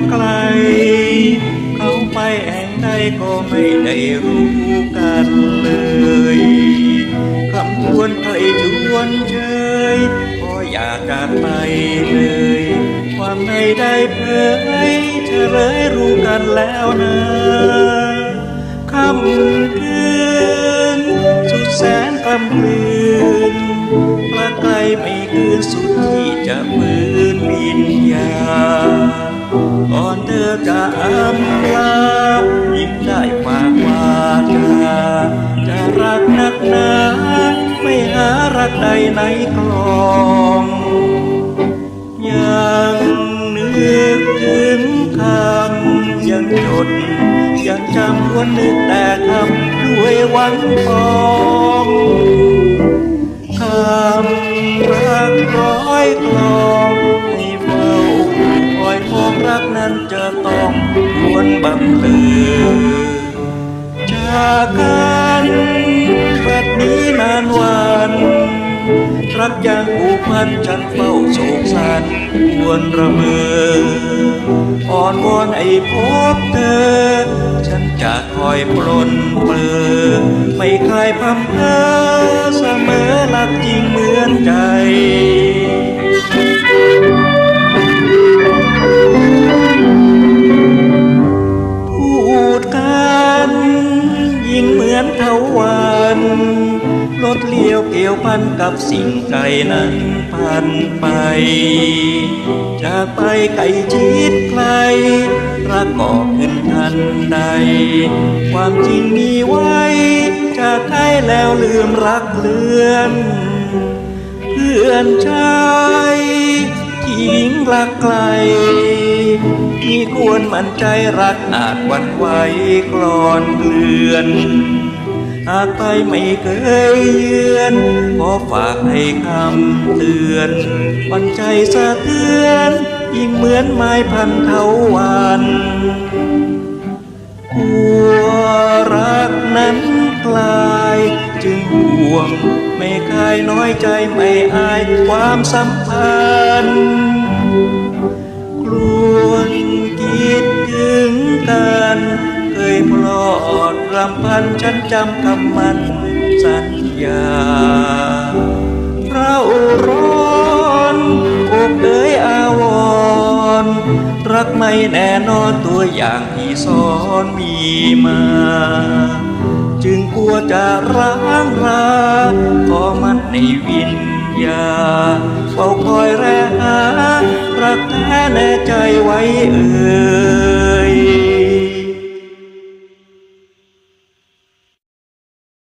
กไกล เขาไปแห่งใดก็ไม่ได้รู้กันเลยคำควรใครชวนเชยก็อยากจากไปเลย ความในได้เผยเฉลยรู้กันแล้วนะคำคืนสุดแสนกำลืนพระไกลไม่คืนสุดที่จะมืนวิญ ใดในกลองยังนึกถึงคำยังจด ยังจำวันนึกแต่คำด้วยหวันปองคำรักร้อยกลองให้เฝ้าคอยมองรักนั้นจะต้องหวนบังเลือจากกันบัดนี้นานวัน รักยังผูกพันฉันเฝ้าโศกสันควรระเมออ่อนวอนไอ้พบเธอ ฉันจะคอยปลนเปลือไม่คลายพำเพอเสมอรักจริงเหมือนใจ เลี้ยวเกี่ยวพันกับสิ่งใจนั้นพันไป จากไปไกลชิดไกลรักก็ขึ้นทันใด ความจริงมีไว้จากใครแล้วลืมรักเลือนเพื่อนชายทิ้งรักไกล มีควรมั่นใจรักอาจวันไหวกลอนเกลื่อน หากไปไม่เคยเยือนขอฝากให้คำเตือนวันใจสะเทือน ยิ่งเหมือนไม้พันเทาวันหัวรักนั้นกลาย จึงห่วงไม่คลายน้อยใจไม่อายความสัมพันธ์ พันฉันจำคำมันสัญญาเราร้อนอกเอ๋ยอาวร รักไม่แน่นอนตัวอย่างที่ซ้อนมีมา จึงกลัวจะร้างราขอมันในวิญญาเฝ้าคอยแรหารักแท้แน่ใจไว้เอ่